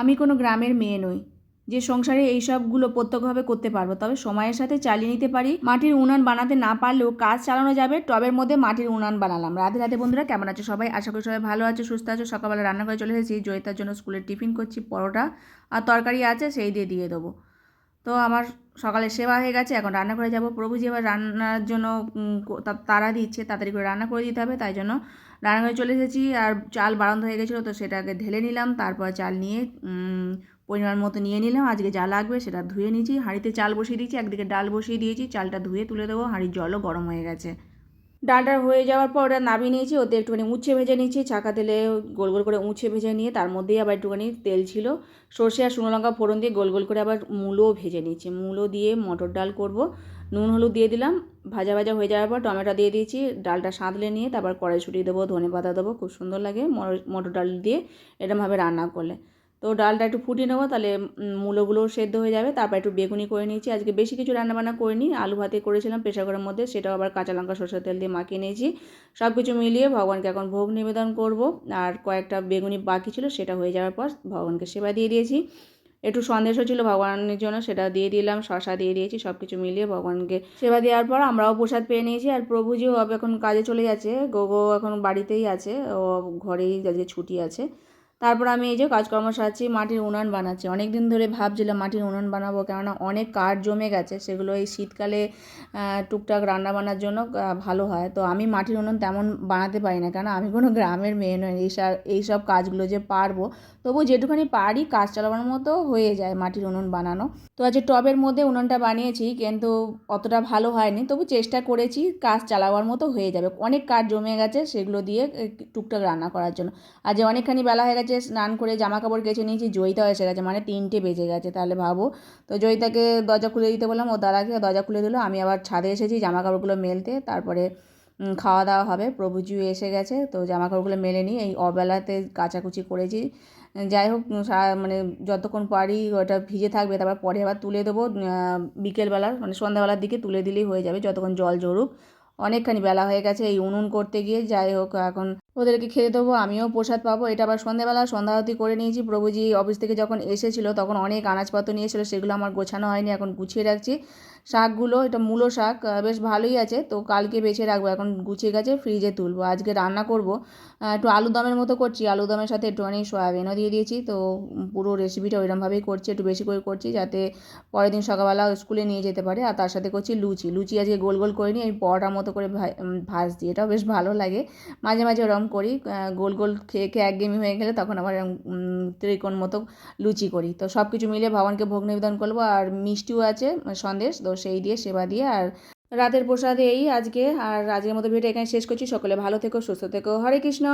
আমি কোনো গ্রামের মেয়ে নই। যে সংসারে এই সবগুলো প্রত্যক্ষভাবে করতে পারব, তবে সময়ের সাথে চালিয়ে নিতে পারি। মাটির উনান বানাতে না পারলেও কাজ চালানো যাবে। টবের মধ্যে মাটির উনান বানালাম। রাধে রাধে বন্ধুরা, কেমন আছে সবাই? আশা করি সবাই ভালো আছে, সুস্থ আছো। সকালবেলা রান্না করে চলে এসেছি। জয়িতার জন্য স্কুলের টিফিন করছি, পরোটা আর তরকারি আছে, সেই দিয়ে দিয়ে দেবো। তো আমার সকালে সেবা হয়ে গেছে এখন রান্না করে যাব। প্রভুজি এবার রান্নার জন্য উম, কো- তা- তাড়া দিচ্ছে তাড়াতাড়ি করে রান্না করে দিতে হবে তাই জন্য রান্নাঘরে চলে এসেছি। আর চাল বারান্ত হয়ে গেছিল তো সেটাকে ঢেলে নিলাম তারপর চাল নিয়ে পরিমাণ মতো নিয়ে নিলাম। আজকে যা লাগবে সেটা ধুয়ে নিয়েছি হাঁড়িতে চাল বসিয়ে দিয়েছি একদিকে ডাল বসিয়ে দিয়েছি চালটা ধুয়ে তুলে দেবো হাঁড়ির জলও গরম হয়ে গেছে। ডালটা হয়ে যাওয়ার পর ওটা নামিয়ে নিয়েছি, ওতে একটুখানি উচ্ছে ভেজে নিয়েছি, ছাকা তেলে গোল গোল করে উচ্ছে ভেজে নিয়ে তার মধ্যেই আবার একটুখানি তেল ছিল, সর্ষে আর শুকনো লঙ্কা ফোড়ন দিয়ে গোল গোল করে আবার মূলও ভেজে নিয়েছি মূলো দিয়ে মটর ডাল করব, নুন হলুদ দিয়ে দিলাম, ভাজা ভাজা হয়ে যাওয়ার পর টমেটো দিয়ে দিয়েছি, ডালটা সাঁতলে নিয়ে তারপর কড়াইশুঁটি দেবো ধনে পাতা দেবো, খুব সুন্দর লাগে মটর ডাল দিয়ে এরমভাবে রান্না করলে। তো ডালটা একটু ফুটিয়ে নেব, তাহলে মূলোগুলোও সেদ্ধ হয়ে যাবে। তারপর একটু বেগুনি করে নিয়েছি। আজকে বেশি কিছু রান্নাবান্না করিনি, আলু ভাতে করেছিলাম প্রেশার কুকারের মধ্যে, সেটাও আবার কাঁচা লঙ্কা, সরষের তেল দিয়ে মাখিয়ে নিয়েছি। সব কিছু মিলিয়ে ভগবানকে এখন ভোগ নিবেদন করব। আর কয়েকটা বেগুনি বাকি ছিল, সেটা হয়ে যাওয়ার পর ভগবানকে সেবা দিয়ে দিয়েছি। একটু সন্দেশও ছিল ভগবানের জন্য, সেটা দিয়ে দিলাম, শশা দিয়ে দিয়েছি সব কিছু মিলিয়ে ভগবানকে সেবা দেওয়ার পর আমরাও প্রসাদ পেয়ে নিয়েছি। আর প্রভুজিও এখন কাজে চলে যাচ্ছে, গোগো এখন বাড়িতেই আছে, ও ঘরেই আজকে ছুটি আছে। তারপর আমি এই যে কাজকর্ম সারছি, মাটির উনান বানাচ্ছি। অনেক দিন ধরে ভাবছিলাম মাটির উনান বানাবো, কেননা অনেক কাঠ জমে গেছে, সেগুলো এই শীতকালে টুকটাক রান্না বান্নার জন্য ভালো হয়। তো আমি মাটির উনুন তেমন বানাতে পারি না কেন আমি কোনো গ্রামের মেয়ে নই। এই সব এইসব কাজগুলো যে পারব তবু যেটুখানি পারি কাজ চালাবার মতো হয়ে যায় মাটির উনুন বানানো। তো আজকে টবের মধ্যে উনুনটা বানিয়েছি, কিন্তু অতটা ভালো হয়নি। তবু চেষ্টা করেছি কাজ চালাবার মতো হয়ে যাবে। অনেক কাঠ জমে গেছে, সেগুলো দিয়ে টুকটাক রান্না করার জন্য। আজ অনেকখানি বেলা হয়ে গেছে স্নান করে জামা কাপড় কেচে নিয়েছি জয়িতা এসে গেছে মানে তিনটে বেজে গেছে। তাহলে ভাবো তো জয়িতাকে দরজা খুলে দিতে বললাম ও দাদাকে দরজা খুলে দিল আমি আবার ছাদে এসেছি জামা কাপড়গুলো মেলতে তারপরে খাওয়া দাওয়া হবে প্রভুজিও এসে গেছে তো জামা কাপড়গুলো মেলে নিই এই অবেলাতে কাচাকুচি করেছি। যাই হোক মানে যতক্ষণ পারি ওটা ভিজে থাকবে তারপর পরে আবার তুলে দেবো আহ, বিকেলবেলা মানে সন্ধ্যাবেলার দিকে তুলে দিলেই হয়ে যাবে যতক্ষণ জল জড়ুক অনেকখানি বেলা হয়ে গেছে এই উনুন করতে গিয়ে যাই হোক এখন ওদেরকে খেতে দেবো আমিও প্রসাদ পাবো। এটা আবার সন্ধ্যাবেলা সন্ধ্যাহতি করে নিয়েছি। প্রভুজি অফিস থেকে যখন এসেছিল তখন অনেক আনাজপত্র নিয়েছিল সেগুলো আমার গোছানো হয়নি এখন গুছিয়ে রাখছি। শাকগুলো এটা মূলো শাক বেশ ভালোই আছে তো কালকে বেছে রাখব। এখন গুছিয়ে গেছে ফ্রিজে তুলবো। আজকে রান্না করব একটু আলু দমের মতো করছি। আলু দমের সাথে একটুখানি সয়াবিনও দিয়ে দিয়েছি তো পুরো রেসিপিটা ওইরকমভাবেই করছি একটু বেশি করে করছি যাতে পরের দিন সকালবেলা স্কুলে নিয়ে যেতে পারে। আর তার সাথে করছি লুচি। লুচি আজকে গোল গোল করে নিই আমি পরোটার মতো করে ভা- উম, ভাজছি এটাও বেশ ভালো লাগে। মাঝে মাঝে ওরকম করি গোল গোল খেয়ে খেয়ে একঘেয়েমি হয়ে গেলে তখন আবার ত্রিকোণ মতো লুচি করি। তো সব কিছু মিলে ভগবানকে ভোগ নিবেদন করব আর মিষ্টিও আছে, সন্দেশ, তো সেই দিয়ে সেবা দিয়ে আর রাতের প্রসাদে এই আজকে। আর আজকের মতো ভিডিও এখানে শেষ করছি। সকলে ভালো থেকো, সুস্থ থেকো। হরে কৃষ্ণ!